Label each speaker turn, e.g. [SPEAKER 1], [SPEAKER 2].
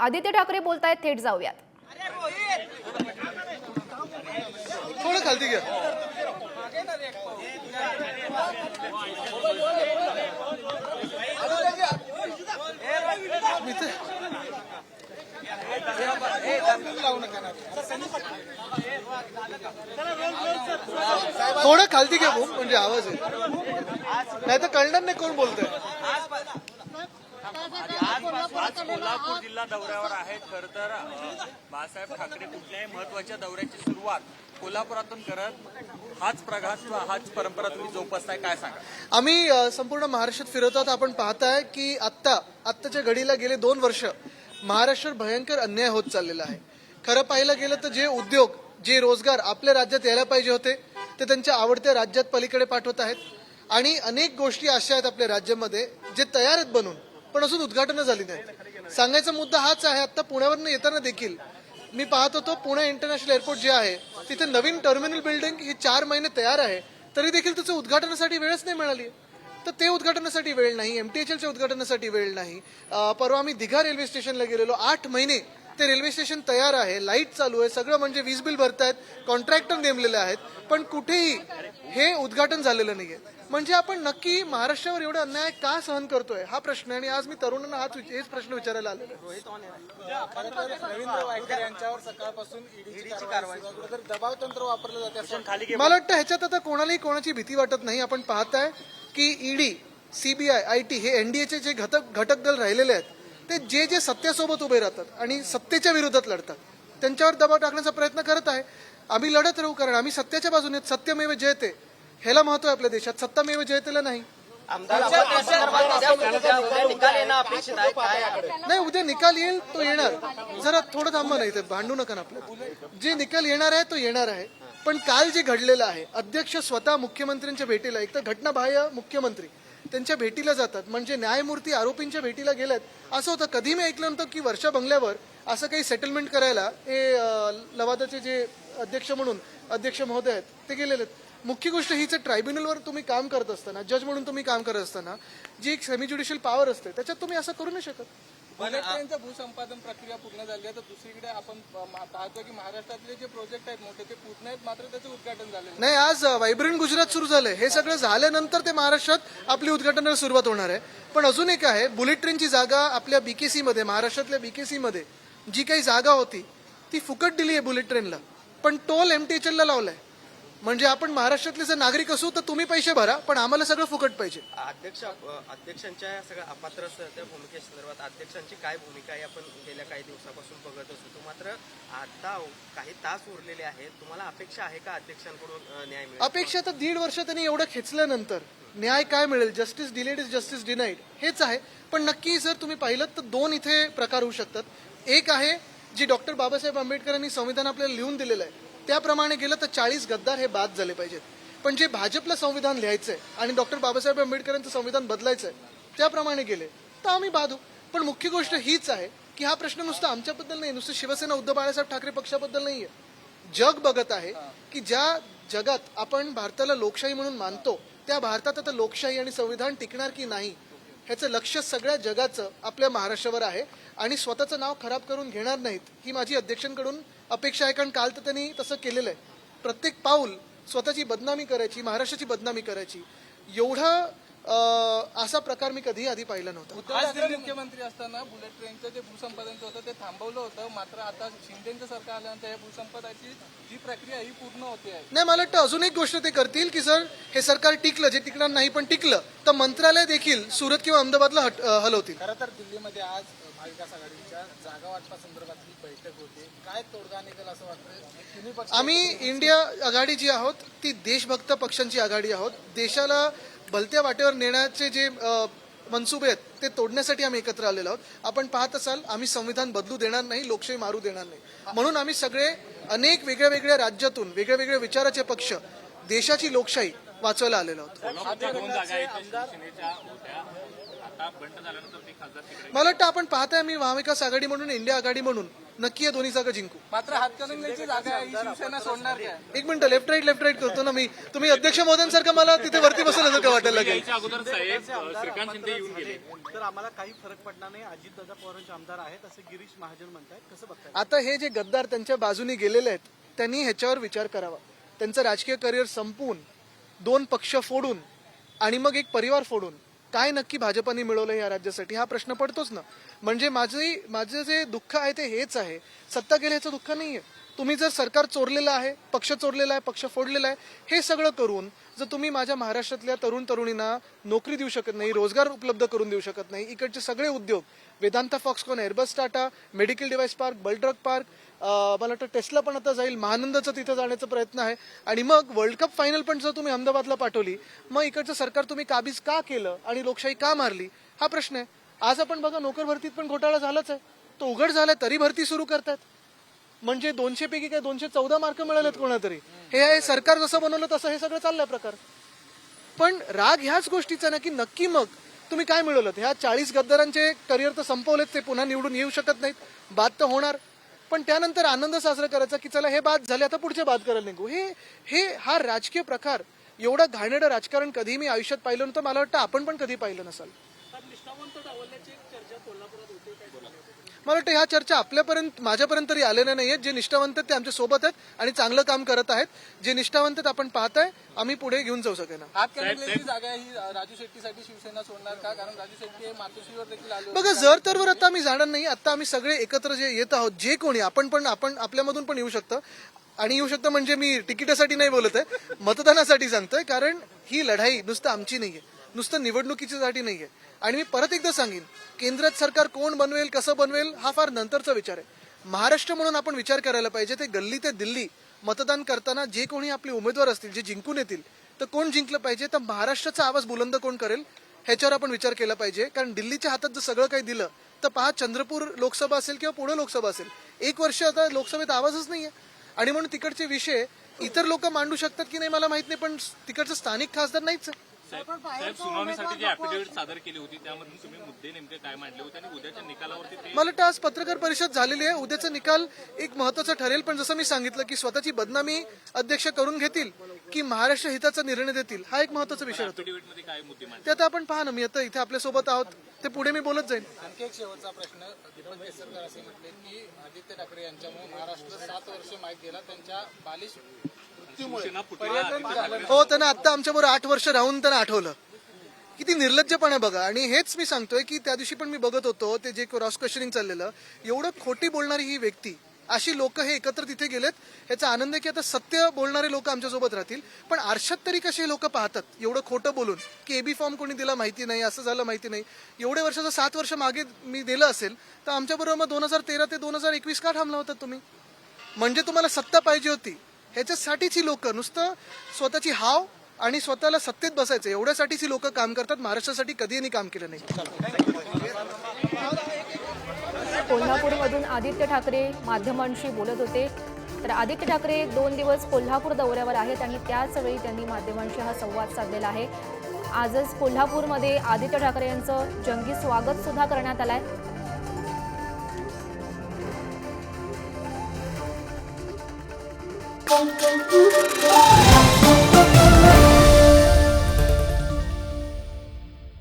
[SPEAKER 1] आदित्य ठाकरे बोलतायत थेट जाऊयात.
[SPEAKER 2] थोडं खालती घ्या. थोडं खालती घ्या म्हणजे आवाज आहे. नाही तर कळणार नाही कोण बोलतोय.
[SPEAKER 3] कोल्हापूर जिल्हा दौऱ्यावर आहेत खर तर बाळासाहेब ठाकरे कुठल्याही महत्त्वाच्या दौऱ्याची सुरुवात कोल्हापुरातून करत हाच प्रघात किंवा हाच परंपरा तुम्ही जोपासताय काय सांगा?
[SPEAKER 2] आम्ही संपूर्ण महाराष्ट्रात फिरत आहोत. आपण पाहताय की आत्ता आत्ताच्या घडीला गेले दोन वर्ष महाराष्ट्रात भयंकर अन्याय होत चाललेला आहे. खरं पाहिलं गेलं तर जे उद्योग जे रोजगार आपल्या राज्यात यायला पाहिजे होते ते त्यांच्या आवडत्या राज्यात पलीकडे पाठवत आहेत. आणि अनेक गोष्टी अशा आहेत आपल्या राज्यामध्ये जे तयार आहेत बनून पण अजून उद्घाटनं झाली नाहीत. सांगायचा मुद्दा हाच आहे आता पुण्यावरनं येताना देखील मी पाहत होतो पुणे इंटरनॅशनल एअरपोर्ट जे आहे तिथे नवीन टर्मिनल बिल्डिंग ही चार महिने तयार आहे तरी देखील त्याचं उद्घाटनासाठी वेळच नाही मिळाली. तर ते उद्घाटनासाठी वेळ नाही एमटीएचएलच्या उद्घाटनासाठी वेळ नाही. परवा आम्ही दिघा रेल्वे स्टेशनला गेलेलो आठ महिने ते रेल्वे स्टेशन तयार आहे लाइट चालू आहे सगळं म्हणजे वीज बिल भरतायत कॉन्ट्रॅक्टर नेमलेले आहेत पण कुठेही हे उद्घाटन झालेलं नाहीये. म्हणजे आपण नक्की महाराष्ट्रावर एवढा अन्याय का सहन करतोय? हा प्रश्न आहे आणि आज मी तरुणांना हाच हेच प्रश्न विचारायला आलेलो आहे.
[SPEAKER 4] रवींद्र वायकर यांच्यावर सकाळपासून ईडीची कारवाई सुरू आहे. तर दबाव तंत्र वापरलं जाते. असं
[SPEAKER 3] खाली घे
[SPEAKER 2] मला वाटतं ह्याच्यात आता कोणालाही कोणाची भीती वाटत नाही. आपण पाहताय की ईडी सीबीआय आय टी हे एनडीएचे जे घटक घटक दल राहिलेले आहेत ते जे जे सत्तेसोबत उभे राहतात आणि सत्तेच्या विरोधात लढतात त्यांच्यावर दबाव टाकण्याचा प्रयत्न करत आहे. आम्ही लढत राहू कारण आम्ही सत्याच्या बाजूने. सत्यमेव जयते ह्याला महत्त्व आहे आपल्या देशात. सत्तामेव जयतेला नाही. नाही उद्या निकाल येईल तो येणार. जरा थोडं थांबा नाही ते भांडू नका ना आपलं. जे निकाल येणार आहे तो येणार आहे. पण काल जे घडलेलं आहे अध्यक्ष स्वतः मुख्यमंत्र्यांच्या भेटीला एक तर घटनाबाह्य मुख्यमंत्री. त्यांच्या भेटीला जातात. म्हणजे न्यायमूर्ती आरोपींच्या भेटीला गेल्यात. असं होतं कधी मी ऐकलं नव्हतं की वर्षा बंगल्यावर असं काही सेटलमेंट करायला हे लवादाचे जे अध्यक्ष म्हणून अध्यक्ष महोदय आहेत ते गेलेले आहेत. मुख्य गोष्ट हीच ट्रायब्युनलवर तुम्ही काम करत असताना जज म्हणून तुम्ही काम करत असताना जी एक सेमी ज्युडिशियल पॉवर असते त्याच्यात तुम्ही असं करू नाही शकत.
[SPEAKER 4] बुलेट ट्रेनचं भूसंपादन प्रक्रिया पूर्ण झाली आहे तर दुसरीकडे आपण पाहतो की महाराष्ट्रातले जे प्रोजेक्ट आहेत मोठे ते पूर्ण आहेत मात्र त्याचं उद्घाटन झालेलं नाही.
[SPEAKER 2] आज व्हायब्रंट गुजरात सुरू झालंय. हे सगळं झाल्यानंतर ते महाराष्ट्रात आपली उद्घाटनाला सुरुवात होणार आहे. पण अजून एक आहे बुलेट ट्रेनची जागा आपल्या बीकेसी मध्ये महाराष्ट्रातल्या बीकेसी मध्ये जी काही जागा होती ती फुकट दिली आहे बुलेट ट्रेनला. पण टोल एमटीएचएल ला लावलाय. म्हणजे आपण महाराष्ट्रातले जर नागरिक असू तर तुम्ही पैसे भरा पण आम्हाला सगळं फुकट पाहिजे.
[SPEAKER 5] अध्यक्ष अध्यक्षांच्या या सगळ्या अपात्र त्या भूमिकेसंदर्भात अध्यक्षांची काय भूमिका आहे आपण गेल्या काही दिवसापासून बघत असतो. मात्र आता काही तास उरलेले आहेत. तुम्हाला अपेक्षा आहे का अध्यक्षांकडून न्याय मिळेल?
[SPEAKER 2] अपेक्षा तर दीड वर्ष त्यांनी एवढं खेचल्यानंतर न्याय काय मिळेल? Justice delayed is justice denied हेच आहे. पण नक्की जर तुम्ही पाहिलं तर दोन इथे प्रकार होऊ शकतात. एक आहे जी डॉक्टर बाबासाहेब आंबेडकरांनी संविधान आपल्याला लिहून दिलेलं आहे. त्याप्रमाणे गेलं तर चाळीस गद्दार हे बाद झाले पाहिजेत. पण जे भाजपला संविधान लिहायचंय आणि डॉक्टर बाबासाहेब आंबेडकरांचं संविधान बदलायचंय त्याप्रमाणे गेले तर आम्ही बाधू पण मुख्य गोष्ट हीच आहे की हा प्रश्न नुसता आमच्याबद्दल नाही नुसतं शिवसेना उद्धव बाळासाहेब ठाकरे पक्षाबद्दल नाहीये. जग बघत आहे की ज्या जगात आपण भारताला लोकशाही म्हणून मानतो त्या भारतात आता लोकशाही आणि संविधान टिकणार की नाही ह्याचं लक्ष सगळ्या जगाचं आपल्या महाराष्ट्रावर आहे आणि स्वतःचं नाव खराब करून घेणार नाहीत ही माझी अध्यक्षांकडून अपेक्षा आहे कारण काल तर त्यांनी तसं केलेलं आहे. प्रत्येक पाऊल स्वतःची बदनामी करायची महाराष्ट्राची बदनामी करायची. एवढा असा प्रकार मी कधीही आधी पाहिला नव्हता.
[SPEAKER 4] मुख्यमंत्री असताना बुलेट ट्रेनचं जे भूसंपादनचं होतं ते थांबवलं होतं मात्र आता शिंदेचं सरकार आल्यानंतर या भूसंपादनाची जी प्रक्रिया ही पूर्ण होते आहे.
[SPEAKER 2] नाही मला वाटतं अजून एक गोष्ट ते करतील की जर हे सरकार टिकलं जे टिकणार नाही पण टिकलं तर मंत्रालय देखील सुरत किंवा अहमदाबादला हलवतील.
[SPEAKER 4] खरं तर दिल्लीमध्ये आज महाविकास आघाडीच्या जागा वाटपासंदर्भातली बैठक होती. काय तोडगा निघेल असं वाटतं
[SPEAKER 2] आम्ही इंडिया आघाडी जी आहोत ती देशभक्त पक्षांची आघाडी आहोत. देशाला भलत्या वाटेवर नेण्याचे जे मनसुबे आहेत ते तोडण्यासाठी आम्ही एकत्र आलेलो आहोत. आपण पाहत असाल आम्ही संविधान बदलू देणार नाही लोकशाही मारू देणार नाही. म्हणून आम्ही सगळे अनेक वेगळ्या वेगळ्या राज्यातून वेगळ्या वेगळ्या विचाराचे पक्ष देशाची लोकशाही वाचवायला आलेलो आहोत.
[SPEAKER 3] बंड झाल्यानंतर ते खासदार तिकडे
[SPEAKER 2] मला वाटतं आपण पाहताय मी महाविकास आघाडी म्हणून इंडिया आघाडी म्हणून. नक्की या दोन्ही जागा जिंकू.
[SPEAKER 4] मात्र हातकणंगलेची जागा आहे ही शिवसेना सोडणार काय?
[SPEAKER 2] एक minute left right left right करतो ना मी. तुम्ही अध्यक्ष महोदयांसारखं मला तिथे वरती बसलं का वाटायला लागेल.
[SPEAKER 3] याच्या अगोदर साहेब श्रीकांत शिंदे येऊन गेले.
[SPEAKER 6] तर आम्हाला काही फरक पडणार नाही. अजितदादा पवारांचे आमदार आहेत असं गिरीश महाजन म्हणतायत. कसं बघताय?
[SPEAKER 2] आता हे जे गद्दार त्यांच्या बाजूनी गेलेले आहेत त्यांनी ह्याच्यावर विचार करावा. त्यांचं राजकीय करिअर संपवून दोन पक्ष फोडून आणि मग एक परिवार फोडून काय नक्की भाजपाने मिळवलं या राज्यासाठी? हा प्रश्न पडतोच ना. म्हणजे माझी माझं जे दुःख आहे ते हेच आहे. सत्ता गेल्याचं दुःख नाही आहे तुम्ही जर सरकार चोरलेलं आहे पक्ष चोरलेला आहे पक्ष फोडलेला आहे हे सगळं करून जर तुम्ही माझ्या महाराष्ट्रातल्या तरुण तरुणींना नोकरी देऊ शकत नाही रोजगार उपलब्ध करून देऊ शकत नाही इकडचे सगळे उद्योग Vedanta Foxconn Airbus Tata medical device park bulk drug park मला वाटतं टेस्ला पण आता जाईल महानंदचं तिथं जाण्याचा प्रयत्न आहे. आणि मग वर्ल्ड कप फायनल पण जर तुम्ही अहमदाबादला पाठवली मग इकडचं सरकार तुम्ही काबीज का केलं आणि लोकशाही का मारली? हा प्रश्न आहे. आज आपण बघा नोकर भरतीत पण घोटाळा झालाच आहे. तो उघड झालाय तरी भरती सुरू करतात म्हणजे दोनशे पैकी काय दोनशे चौदा मार्क मिळालेत कोणातरी. हे आहे सरकार जसं बनवलं तसं हे सगळं चाललंय प्रकार. पण राग ह्याच गोष्टीचा ना की नक्की मग तुम्ही काय मिळवलं? ह्या चाळीस गद्दारांचे करिअर तर संपवलेत ते पुन्हा निवडून येऊ शकत नाहीत. बाद तर होणार. पण त्यानंतर आनंद साजरा करायचा की चला हे बाद झाले आता पुढचे बाद करायला निघू. हे हे हा राजकीय प्रकार. एवढं घाणेरडं राजकारण कधी मी आयुष्यात पाहिलं नव्हतं. मला वाटतं आपण पण कधी पाहिलं नसाल. मला वाटतं ह्या चर्चा आपल्यापर्यंत माझ्यापर्यंत तरी आलेल्या नाहीयेत. जे निष्ठावंत आहेत ते आमच्यासोबत आहेत आणि चांगलं काम करत आहेत. जे निष्ठावंत आहेत आपण पाहताय आम्ही पुढे घेऊन जाऊ सकेना
[SPEAKER 4] जागा ही राजू शेट्टीसाठी शिवसेना सोडणार का? कारण राजू शेट्टी हे मातोश्रीवर देखील.
[SPEAKER 2] बघा जर तरवर आता आम्ही जाणार नाही आता आम्ही सगळे एकत्र जे येत आहोत जे कोणी आपण पण आपण आपल्यामधून पण येऊ शकतं. आणि येऊ शकतं म्हणजे मी तिकिटासाठी नाही बोलत आहे मतदानासाठी सांगतोय कारण ही लढाई नुसतं आमची नाहीये. नुसतं निवडणुकीच्यासाठी नाहीये. आणि मी परत एकदा सांगेन केंद्रात सरकार कोण बनवेल कसं बनवेल हा फार नंतरचा विचार आहे. महाराष्ट्र म्हणून आपण विचार करायला पाहिजे ते गल्ली ते दिल्ली मतदान करताना जे कोणी आपले उमेदवार असतील जे जिंकून येतील तर कोण जिंकलं पाहिजे? तर महाराष्ट्राचा आवाज बुलंद कोण करेल? ह्याच्यावर आपण विचार केला पाहिजे. कारण दिल्लीच्या हातात जर सगळं काही दिलं तर पहा चंद्रपूर लोकसभा असेल किंवा पुणे लोकसभा असेल एक वर्ष आता लोकसभेत आवाजच नाही आहे आणि म्हणून तिकडचे विषय इतर लोक मांडू शकतात की नाही मला माहीत नाही पण तिकडचं स्थानिक खासदार नाहीच आहे.
[SPEAKER 3] साहेब सुनावणीसाठी जी अॅफिडेव्हिट सादर केली होती त्यामधून तुम्ही मुद्दे नेमके काय मांडले होते आणि उद्याच्या निकालावरती ते
[SPEAKER 2] मला वाटतं आज पत्रकार परिषद झालेली आहे. उद्याचा निकाल एक महत्त्वाचा ठरेल पण जसं मी सांगितलं की स्वतःची बदनामी अध्यक्ष करून घेतील की महाराष्ट्र हिताचा निर्णय देतील हा एक महत्त्वाचा विषय होतो.
[SPEAKER 3] affidavit मध्ये काय मुद्दे मांडले?
[SPEAKER 2] ते आता आपण पहा ना मी आता इथे आपल्यासोबत आहोत. ते पुढे मी बोलत जाईन.
[SPEAKER 4] आणखी एक शेवटचा प्रश्न दीपक केसरकर असे म्हटले की आदित्य ठाकरे यांच्यामुळे महाराष्ट्र सात वर्ष माहीत गेला त्यांच्या बालिश
[SPEAKER 2] हो त्यांना आता आमच्याबरोबर आठ वर्ष राहून त्यांना आठवलं. किती निर्लज्जपणे बघा. आणि हेच मी सांगतोय की त्या दिवशी पण मी बघत होतो ते जे क्रॉस क्वेश्चनिंग चाललेलं एवढं खोटी बोलणारी ही व्यक्ती अशी लोक हे एकत्र तिथे गेलेत ह्याचा आनंद आहे की आता सत्य बोलणारे लोक आमच्यासोबत राहतील पण आरशात तरी कसे लोक पाहतात? एवढं खोटं बोलून. की एबी फॉर्म कोणी दिला माहिती नाही असं झालं माहिती नाही. एवढे वर्षाचं सात वर्ष मागे मी दिलं असेल तर आमच्याबरोबर मग दोन हजार तेरा ते दोन हजार एकवीस का थांबला होता तुम्ही? म्हणजे तुम्हाला सत्ता पाहिजे होती. ह्याच्यासाठीची लोक नुसतं स्वतःची हाव आणि स्वतःला सत्तेत बसायचं. एवढ्यासाठीची लोक काम करतात. महाराष्ट्रासाठी कधी यांनी काम केलं नाही.
[SPEAKER 1] कोल्हापूरमधून आदित्य ठाकरे माध्यमांशी बोलत होते. तर आदित्य ठाकरे दोन दिवस कोल्हापूर दौऱ्यावर आहेत आणि त्याच वेळी त्यांनी माध्यमांशी हा संवाद साधलेला आहे. आजच कोल्हापूरमध्ये आदित्य ठाकरे यांचं जंगी स्वागत सुद्धा करण्यात आलं
[SPEAKER 7] आहे Bom, bom, bom, bom.